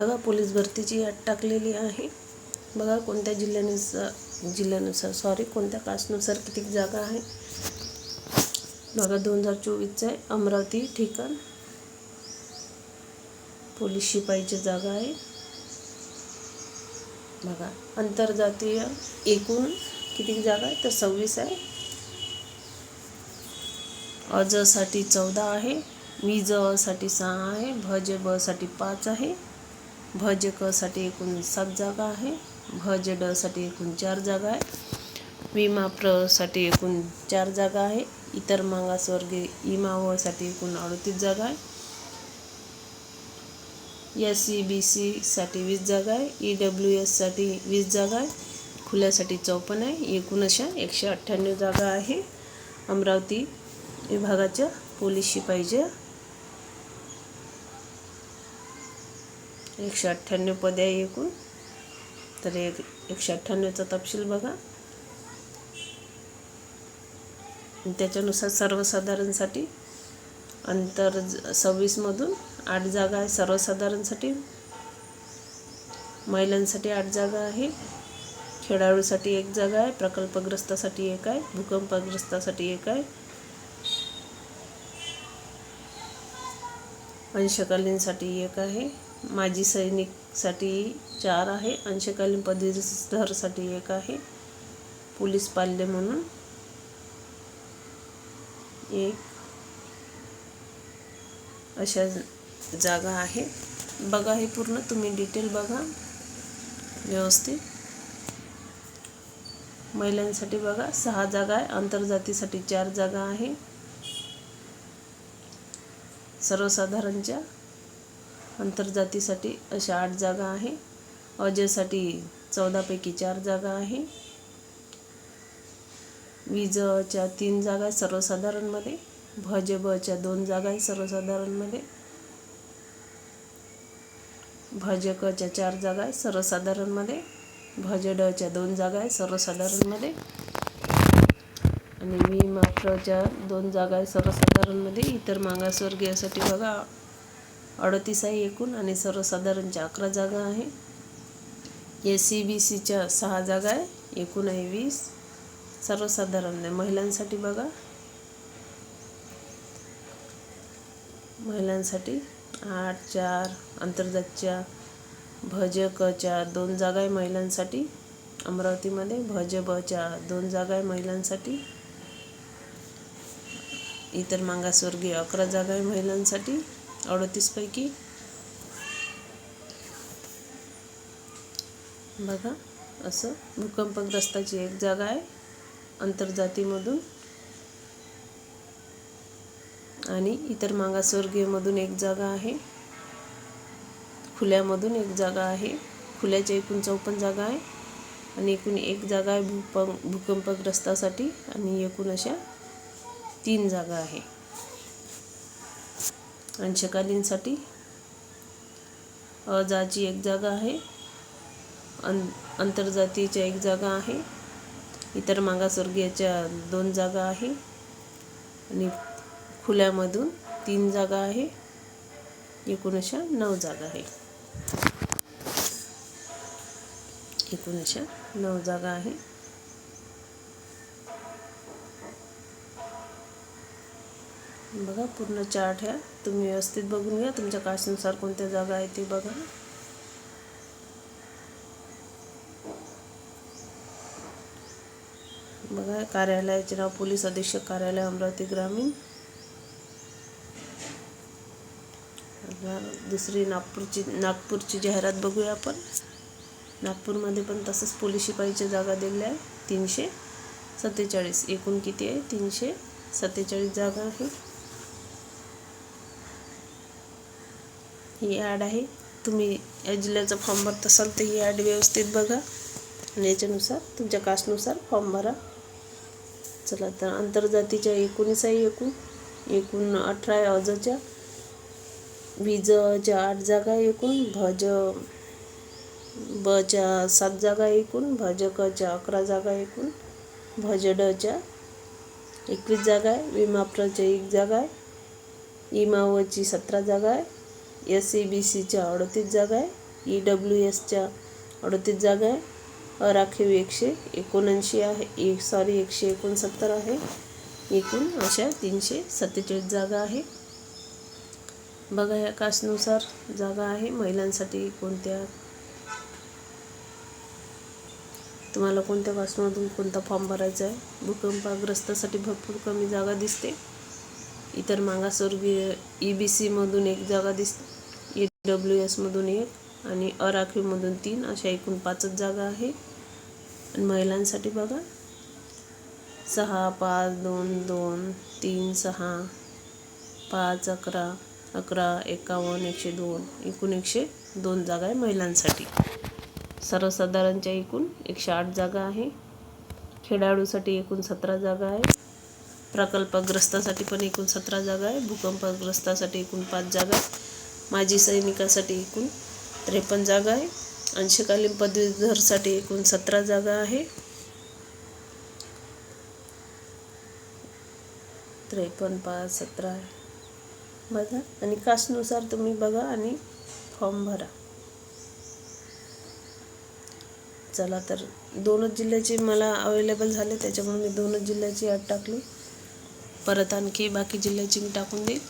बघा पोलीस भरतीची याद टाकलेली आहे. बघा कोणत्या जिल्ह्यानुसार जिल्ह्यानुसार सॉरी कोणत्या कास्टनुसार किती जागा आहे. बघा दोन हजार चोवीसचं आहे. अमरावती ठिकाण. पोलीस शिपाईची जागा आहे. बघा आंतरजातीय एकूण किती जागा आहे? तर सव्वीस आहे. अजसाठी चौदा आहे. विजसाठी सहा आहे. भज ब साठी पाच आहे. भज क साठी एकूण सात जागा आहे. भज ड साठी एकूण चार जागा आहे. विमा प्रसाठी एकूण चार जागा आहे. इतर मागासवर्गीय इमा व साठी एकूण अडतीस जागा आहे. एस सी बी सी साठी वीस जागा आहे. ई डब्ल्यू एससाठी वीस जागा आहे. खुल्यासाठी चौपन्न आहे. एकूण अशा एकशे अठ्ठ्याण्णव जागा आहे. अमरावती विभागाच्या पोलीस शिपाईच्या एकशे अठ्ठ्याण्णव पदे आहे एकूण. तर एक एकशे अठ्ठ्याण्णवचा तपशील बघा. त्याच्यानुसार सर्वसाधारणसाठी अंतर सव्वीसमधून आठ जागा आहे सर्वसाधारणसाठी. महिलांसाठी आठ जागा आहे. खेळाडूसाठी एक जागा आहे. प्रकल्पग्रस्तासाठी एक आहे. भूकंपग्रस्तासाठी एक आहे. अंशकालीनसाठी एक आहे. माजी सैनिकसाठी चार आहे. अंशकालीन पदवीधरसाठी एक आहे. पोलीस पाल्य म्हणून एक अशा जागा आहे. बघा हे पूर्ण तुम्ही डिटेल बघा. व्यवस्थित. महिलांसाठी बघा सहा जागा आहे. आंतरजातीसाठी चार जागा आहे. सर्वसाधारणच्या आंतरजातीसाठी अशा आठ जागा आहे. अजयसाठी चौदापैकी चार जागा आहे. विजच्या तीन जागा आहे सर्वसाधारणमध्ये. भज बच्या दोन जागा आहे सर्वसाधारणमध्ये. भजकच्या चार जागा आहे सर्वसाधारणमध्ये. भज डच्या दोन जागा आहे सर्वसाधारणमध्ये. आणि मी मात्रच्या दोन जागा आहे सर्वसाधारणमध्ये. इतर मागासवर्गीयासाठी बघा अडतीस आहे एकूण आणि सर्वसाधारणच्या अकरा जागा आहे. एस सी बी सीच्या सहा जागा आहे. एकूण आहे वीस. सर्वसाधारण आहे. महिलांसाठी बघा. महिलांसाठी आठ चार आंतरजातच्या भज कच्या दोन जागा आहे महिलांसाठी. अमरावतीमध्ये भज बच्या दोन जागा आहे महिलांसाठी. इतर मागासवर्गीय अकरा जागा आहे महिलांसाठी. अडतीसपैकी. बघा असं भूकंपग्रस्ताची एक जागा आहे आंतरजातीमधून. आणि इतर मागासवर्गीयमधून एक जागा आहे. खुल्यामधून एक जागा आहे. खुल्याच्या एकूण चौपन्न जागा आहे. आणि एकूण एक जागा आहे भूप भूकंपग्रस्तासाठी आणि एकूण अशा तीन जागा आहे. अंशकालीनसाठी. अजाची एक जागा आहे. अं आंतरजातीच्या एक जागा आहे. इतर मागासवर्गीयाच्या दोन जागा आहे. आणि खुल्यामधून तीन जागा आहे. एकूण नऊ जागा आहे. एकूण नऊ जागा आहे. बघा पूर्ण चार्ट ह्या. तुम्ही व्यवस्थित बघून घ्या. तुमच्या कास्टनुसार कोणत्या जागा आहे ते बघा. बघा कार्यालयाचे नाव पोलीस अधीक्षक कार्यालय अमरावती ग्रामीण. दुसरी नागपूरची नागपूरची जाहिरात बघूया आपण. नागपूरमध्ये पण तसंच पोलीस शिपाईच्या जागा दिलेल्या आहे तीनशे सत्तेचाळीस. एकूण किती आहे? तीनशे सत्तेचाळीस जागा आहे ही ॲड आहे. तुम्ही या जिल्ह्याचा फॉर्म भरत असाल तर ही ॲड व्यवस्थित बघा. आणि याच्यानुसार तुमच्या कास्टनुसार फॉर्म भरा. चला तर आंतरजातीच्या एकोणीस आहे एकूण एकूण अठरा आहे अजच्या विजच्या आठ जागा एकूण भज बच्या सात जागा एकूण भजकच्या अकरा जागा एकूण भजडच्या एकवीस जागा आहे विमाप्रच्या एक जागा आहे इमावची सतरा जागा आहे एस ई बी सीच्या अडतीस जागा आहे. ई डब्ल्यू एसच्या अडतीस जागा आहे. राखीव एकशे एकोणऐंशी आहे. एक सॉरी एकशे एकोणसत्तर आहे. एकूण अशा तीनशे सत्तेचाळीस जागा आहे. बघा या कास्टनुसार जागा आहे. महिलांसाठी कोणत्या तुम्हाला कोणत्या कास्टमधून कोणता फॉर्म भरायचा आहे? भूकंपग्रस्तासाठी भरपूर कमी जागा दिसते. इतर मागासवर्गीय ई बी सीमधून एक जागा दिसते. ई डब्ल्यू एसमधून एक आणि अराखीवमधून तीन अशा एकूण पाचच जागा आहे. आणि महिलांसाठी बघा. सहा पाच दोन दोन तीन सहा पाच अकरा अकरा एकावन्न एकशे दोन. एकूण एकशे दोन जागा आहे महिलांसाठी. सर्वसाधारणच्या एकूण एकशे आठ जागा आहे. खेळाडूसाठी एकूण सतरा जागा आहे. प्रकल्पग्रस्तासाठी पण एकूण सतरा जागा आहे. भूकंपग्रस्तासाठी एकूण पाच जागा आहे. माजी सैनिकासाठी एकूण त्रेपन्न जागा आहे. अंशकालीन पदवीधरसाठी एकूण सतरा जागा आहे. त्रेपन्न पाच सतरा आहे. बघा. आणि कास्टनुसार तुम्ही बघा आणि फॉर्म भरा. चला तर दोनच जिल्ह्याचे मला अवेलेबल झाले त्याच्यामुळे मी दोनच जिल्ह्याची ॲड टाकली. परत आणखी बाकी जिल्ह्याची मी टाकून देईल